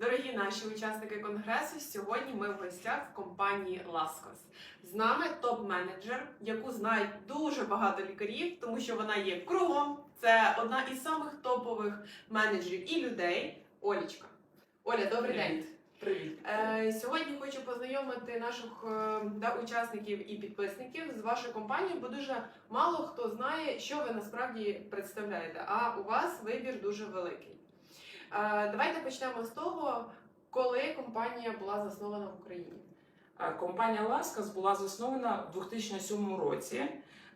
Дорогі наші учасники конгресу, сьогодні ми в гостях в компанії Ласкос. З нами топ-менеджер, яку знають дуже багато лікарів, тому що вона є кругом. Це одна із самих топових менеджерів і людей. Олічка. Оля, добрий день. Привіт. Е, сьогодні хочу познайомити наших е, да, учасників і підписників з вашою компанією, бо дуже мало хто знає, що ви насправді представляєте. А у вас вибір дуже великий. Е, давайте почнемо з того, коли компанія була заснована в Україні. Компанія Ласкас була заснована в 2007 році.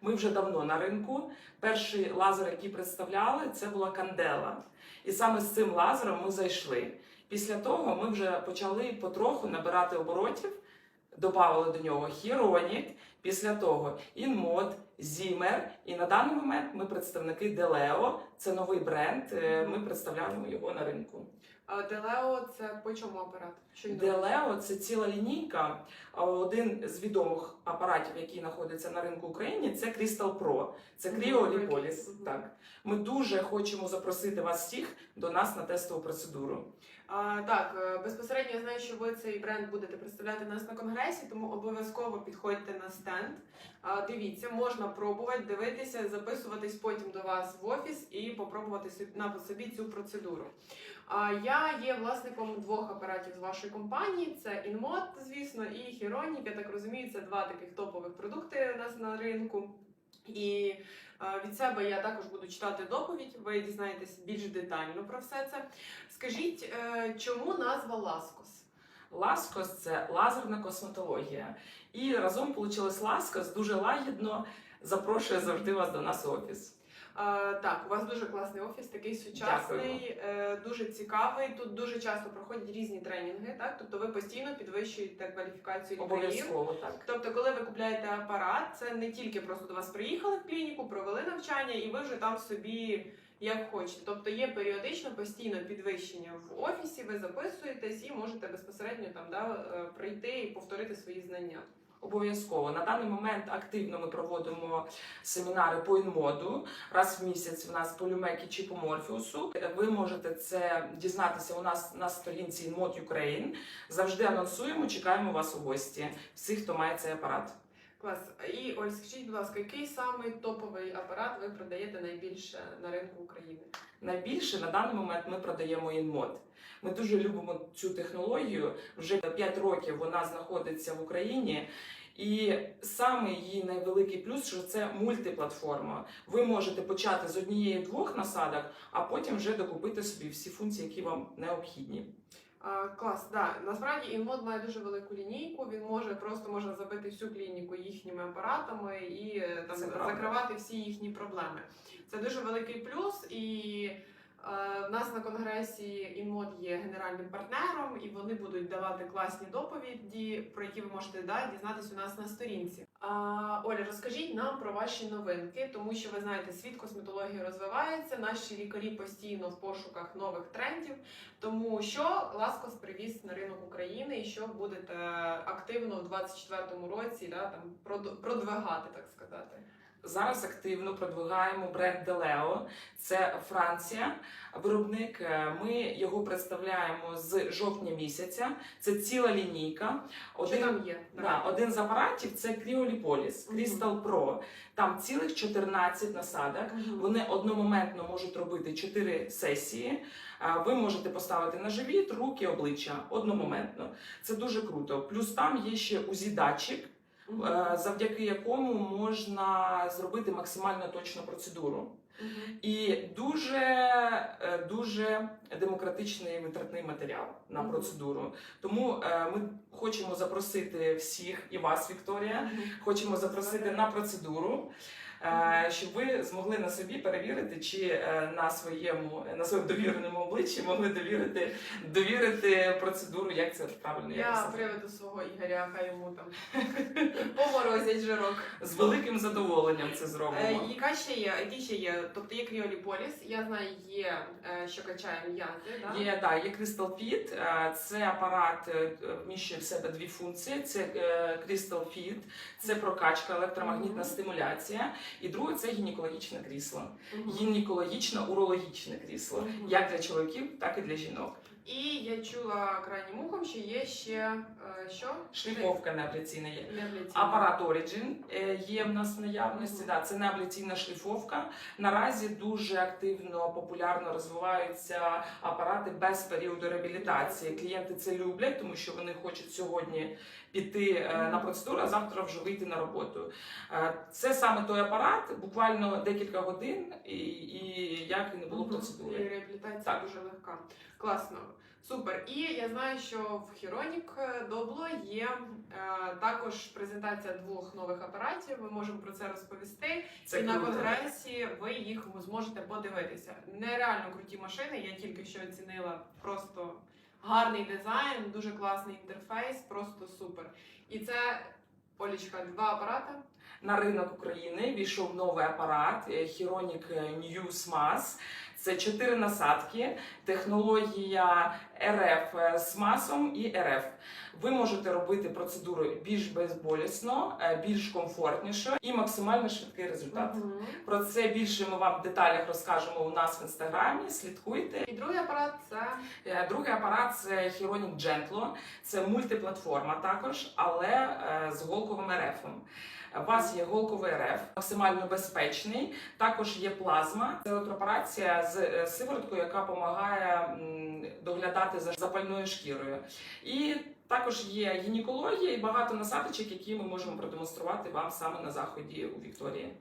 Ми вже давно на ринку. Перший лазер, який представляли, це була Кандела. І саме з цим лазером ми зайшли. Після того ми вже почали потроху набирати оборотів, додали до нього Хіронік, після того Інмод, Зімер. І на даний момент ми представники Делео. Це новий бренд. е, Ми представляємо його на ринку. А Делео це по чому апарат? Делео це ціла лінійка. Один з відомих апаратів, який знаходиться на ринку України, це Crystal Pro. Це кріоліполіс. мгм. Так ми дуже хочемо запросити вас всіх до нас на тестову процедуру. А, так, е, безпосередньо я знаю, що ви цей бренд будете представляти нас на конгресі, тому обов'язково підходьте на стенд. А, дивіться, можна пробувати, дивитися, записуватись потім до вас в офіс і попробувати на собі цю процедуру. Я є власником двох апаратів з вашої компанії: це InMod, звісно, і Hieronic. Я так розумію, це два таких топових продукти у нас на ринку. І від себе я також буду читати доповідь. Ви дізнаєтесь більш детально про все це. Скажіть, е, чому назва Ласкос? Ласкос це лазерна косметологія. І разом вийшло Ласкос дуже лагідно. Запрошує завжди вас до нас в офіс. Е, так, у вас дуже класний офіс, такий сучасний, е, дуже цікавий. Тут дуже часто проходять різні тренінги, так тобто ви постійно підвищуєте кваліфікацію лікарів. Обов'язково так. Тобто, коли ви купляєте апарат, це не тільки просто до вас приїхали в клініку, провели навчання, і ви вже там собі як хочете. Тобто є періодично постійно підвищення в офісі, ви записуєтесь і можете безпосередньо там да, е, прийти і повторити свої знання. Обов'язково на даний момент активно ми проводимо семінари по інмоду. Раз в місяць в нас по люмекі чи по морфіусу. Ви можете це дізнатися у нас на сторінці InMod Ukraine. Завжди анонсуємо, чекаємо вас у гості. Всіх, хто має цей апарат. Клас. І Оль, скажіть, будь ласка, який самий топовий апарат ви продаєте найбільше на ринку України? Найбільше на даний момент ми продаємо інмод. Ми дуже любимо цю технологію. Вже 5 років вона знаходиться в Україні. І саме її найвеликий плюс, що це мультиплатформа. Ви можете почати з однієї-двох насадок, а потім вже докупити собі всі функції, які вам необхідні. А, клас, да. Насправді інмод має дуже велику лінійку. Він може просто можна забити всю клініку їхніми апаратами і е, там закривати всі їхні проблеми. Це дуже великий плюс. І е, в нас на конгресі інмод є генеральним партнером, і вони будуть давати класні доповіді, про які ви можете да, дізнатись у нас на сторінці. А, Оля, розкажіть нам про ваші новинки, тому що ви знаєте, світ косметології розвивається. Наші лікарі постійно в пошуках нових трендів. Тому що Ласкос привіз на ринок України і що будете активно в 24-му році да, там, продвигати, так сказати. Зараз активно продвигаємо бренд Делео. Це Франція, виробник. Е, Ми його представляємо з жовтня місяця. Це ціла лінійка. Що там є? Да, один з апаратів це Кріоліполіс. Crystal Pro. Там цілих 14 насадок. Вони одномоментно можуть робити 4 сесії. Ви можете поставити на живіт, руки, обличчя одномоментно. Це дуже круто. Плюс там є ще УЗІ-датчик, е, завдяки якому можна зробити максимально точну процедуру. І дуже е, дуже демократичний витратний матеріал на процедуру. Тому е, ми хочемо запросити всіх і вас, Вікторія. Хочемо запросити на процедуру, е, щоб ви змогли на собі перевірити, чи е, на своєму на своєму довіреному обличчі могли довірити довірити процедуру, як це правильно Я приведу свого Ігоря, хай йому там поморозять жирок. з великим задоволенням це Е, зробимо. Яка ще є? Які ще є? Тобто є кріоліполіс, я знаю, є е, що качає м'язи, да? Є да, є Crystal Fit. е, Це апарат е, вміщує в себе дві функції: це е, Crystal Fit, це прокачка, електромагнітна стимуляція. І друге це гінекологічне крісло. Мгм. Гінекологічне урологічне крісло, як для чоловіків, так і для жінок. І я чула крайнім ухом, що є ще е, що? Шліфовка неабляційна є. Неабляційна. Апарат Origin е, є в нас в наявності. Да, це неабляційна шліфовка. Наразі дуже активно популярно розвиваються апарати без періоду реабілітації. Клієнти це люблять, тому що вони хочуть сьогодні піти е, на процедуру, а завтра вже вийти на роботу. Е, Це саме той апарат, буквально декілька годин, і, і як і не було Мгм. І реабілітація Так. дуже легка. Класно. Супер. І я знаю, що в Хіронік Добло є е, також презентація двох нових апаратів. Ми можемо про це розповісти. Це і на конгресі ви їх зможете подивитися. Нереально круті машини. Я тільки що оцінила просто гарний дизайн, дуже класний інтерфейс, просто супер. І це Олічка, два апарати. На ринок України війшов новий апарат е, Hieronic News Це чотири насадки, технологія РФ з масом і РФ. Ви можете робити процедури більш безболісно, е, більш комфортніше і максимально швидкий результат. Мгм. Про це більше ми вам в деталях розкажемо у нас в інстаграмі. Слідкуйте. І другий апарат це Е, Другий апарат це Hieronic Gentlo. Це мультиплатформа також, але е, з голковим РФом. У вас є голковий РФ, максимально безпечний. Також є плазма. Це електропарація з е, сивороткою, яка допомагає доглядати за запальною шкірою. І також є гінекологія і багато насадочок, які ми можемо продемонструвати вам саме на заході у Вікторії.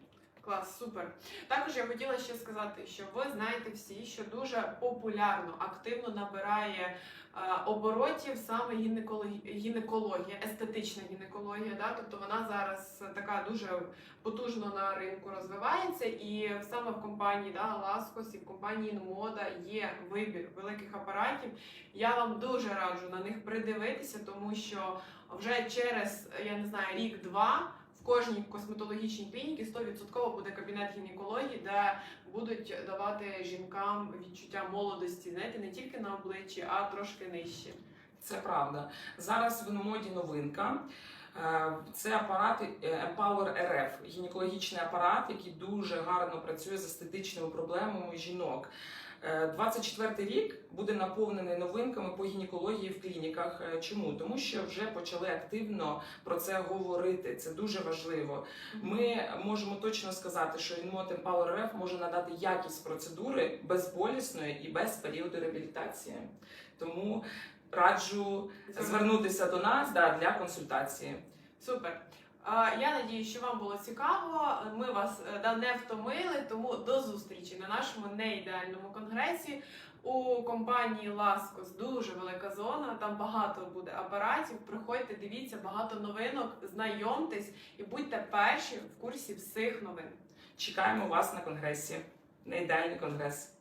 Клас, супер. Також я хотіла ще сказати, що ви знаєте всі, що дуже популярно, активно набирає е, оборотів саме гінекологія, гінекологія, естетична гінекологія. Да? Тобто вона зараз така дуже потужно на ринку розвивається, і саме в компанії да, Ласкос і в компанії Мода є вибір великих апаратів. Я вам дуже раджу на них придивитися, тому що вже через я не знаю рік-два. Кожній косметологічній клініці 100% буде кабінет гінекології, де будуть давати жінкам відчуття молодості, знаєте, не тільки на обличчі, а трошки нижче. Це правда. Зараз в моді новинка. Е, Це апарат е, Empower RF, гінекологічний апарат, який дуже гарно працює з естетичними проблемами жінок. Е, 24 рік буде наповнений новинками по гінекології в клініках. Е, Чому? Тому що вже почали активно про це говорити. Це дуже важливо. Ми можемо точно сказати, що Інмот Empower RF може надати якість процедури безболісної і без періоду реабілітації. Тому раджу звернутися до нас да, для консультації. Супер. Я надію, що вам було цікаво. Ми вас е, не втомили, тому до зустрічі на нашому неідеальному конгресі. У компанії Ласкос дуже велика зона. Там багато буде апаратів. Приходьте, дивіться багато новинок, знайомтесь і будьте перші в курсі всіх новин. Чекаємо вас на конгресі. Не ідеальний конгрес.